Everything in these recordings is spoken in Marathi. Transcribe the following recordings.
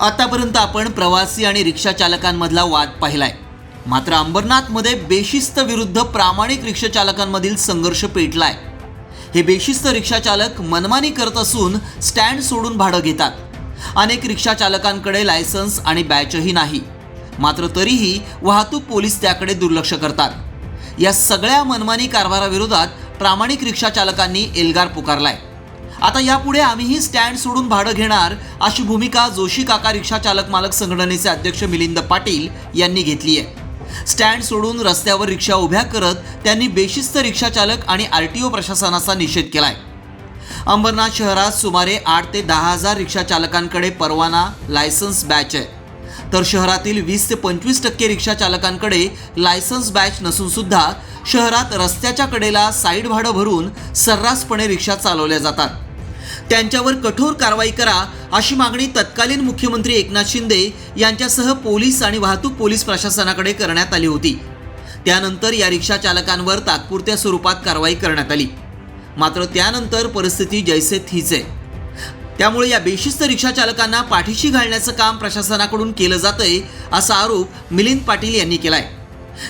आतापर्यंत आपण प्रवासी आणि रिक्षा चालकांमधला वाद पाहिलाय. मात्र अंबरनाथमध्ये बेशिस्त विरुद्ध प्रामाणिक रिक्षा चालकांमधील संघर्ष पेटलाय. हे बेशिस्त रिक्षा चालक मनमानी करत असून स्टँड सोडून भाडं घेतात. अनेक रिक्षा चालकांकडे लायसन्स आणि बॅचही नाही. मात्र तरीही वाहतूक पोलीस त्याकडे दुर्लक्ष करतात. या सगळ्या मनमानी कारभाराविरोधात प्रामाणिक रिक्षा चालकांनी एल्गार पुकारलाय. आता यापुढे आम्हीही स्टँड सोडून भाडं घेणार अशी भूमिका जोशी काका रिक्षा चालक मालक संघटनेचे अध्यक्ष मिलिंद पाटील यांनी घेतली आहे. स्टँड सोडून रस्त्यावर रिक्षा उभ्या करत त्यांनी बेशिस्त रिक्षा चालक आणि आर टी ओ प्रशासनाचा निषेध केलाय. अंबरनाथ शहरात सुमारे आठ ते दहा हजार रिक्षा चालकांकडे परवाना लायसन्स बॅच आहे. तर शहरातील वीस ते पंचवीस टक्के रिक्षा चालकांकडे लायसन्स बॅच नसून सुद्धा शहरात रस्त्याच्या कडेला साईड भाडं भरून सर्रासपणे रिक्षा चालवल्या जातात. त्यांच्यावर कठोर कारवाई करा अशी मागणी तत्कालीन मुख्यमंत्री एकनाथ शिंदे यांच्यासह पोलीस आणि वाहतूक पोलीस प्रशासनाकडे करण्यात आली होती. त्यानंतर या रिक्षा चालकांवर तात्पुरत्या स्वरूपात कारवाई करण्यात आली. मात्र त्यानंतर परिस्थिती जैसे थीच आहे त्यामुळे या बेशिस्त रिक्षा चालकांना पाठीशी घालण्याचं काम प्रशासनाकडून केलं जातंय असा आरोप मिलिंद पाटील यांनी केलाय.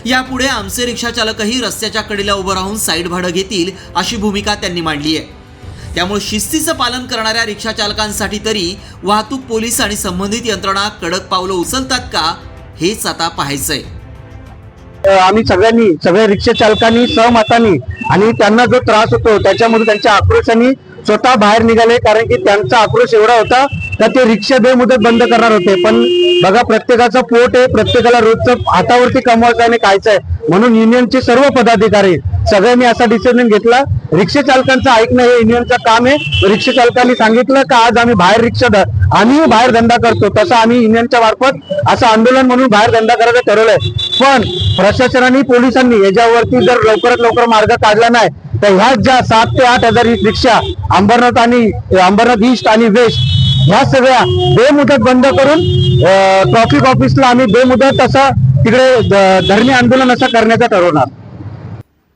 यापुढे आमचे रिक्षा चालकही रस्त्याच्या कडेला उभं राहून साईड भाडं घेतील अशी भूमिका त्यांनी मांडली आहे त्यामुळे शिस्तीचं पालन करणाऱ्या रिक्षा चालकांसाठी तरी वाहतूक पोलीस आणि संबंधित यंत्रणा कडक पावलं उचलतात का हेच आता पाहायचंय. आम्ही सगळ्यांनी सगळ्या रिक्षा चालकांनी सहमतानी आणि त्यांना जो त्रास होतो त्याच्यामध्ये त्यांच्या आक्रोशाने स्वतः बाहेर निघाले कारण की त्यांचा आक्रोश एवढा होता तर ते रिक्षा बेमुदत बंद करणार होते. पण बघा प्रत्येकाचं पोट आहे प्रत्येकाला रोजचं हातावरती कमवायचं आणि खायचं आहे. म्हणून युनियनचे सर्व पदाधिकारी सगळ्यांनी असा डिसिजन घेतला रिक्षा चालकांचं ऐकणं हे युनियनचं काम आहे. रिक्षा चालकांनी सांगितलं का आज आम्ही बाहेर रिक्षा आम्ही बाहेर धंदा करतो. तसं आम्ही युनियनच्या मार्फत असं आंदोलन म्हणून बाहेर धंदा करायचं ठरवलंय. पण प्रशासनाने पोलिसांनी याच्यावरती जर लवकरात लवकर मार्ग काढला नाही तर ह्या ज्या सात ते आठ हजार रिक्षा अंबरनाथ आणि अंबरनाथ ईस्ट आणि वेस्ट ह्या सगळ्या बेमुदत बंद करून ट्रॉफिक ऑफिसला आम्ही बेमुदत असं तिकडे धरणे आंदोलन असं करण्याचं ठरवणार.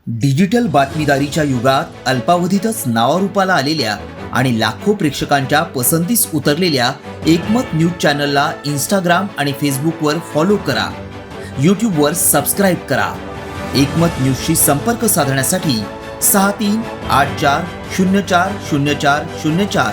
डिजिटल बातमीदारीच्या युगात अल्पावधीतच नावारूपाला आलेल्या आणि लाखो प्रेक्षकांच्या पसंतीस उतरलेल्या एकमत न्यूज चॅनलला इंस्टाग्राम आणि फेसबुकवर फॉलो करा. यूट्यूबवर सबस्क्राईब करा. एकमत न्यूजशी संपर्क साधण्यासाठी सहा तीन आठ चार शून्य चार शून्य चार शून्य चार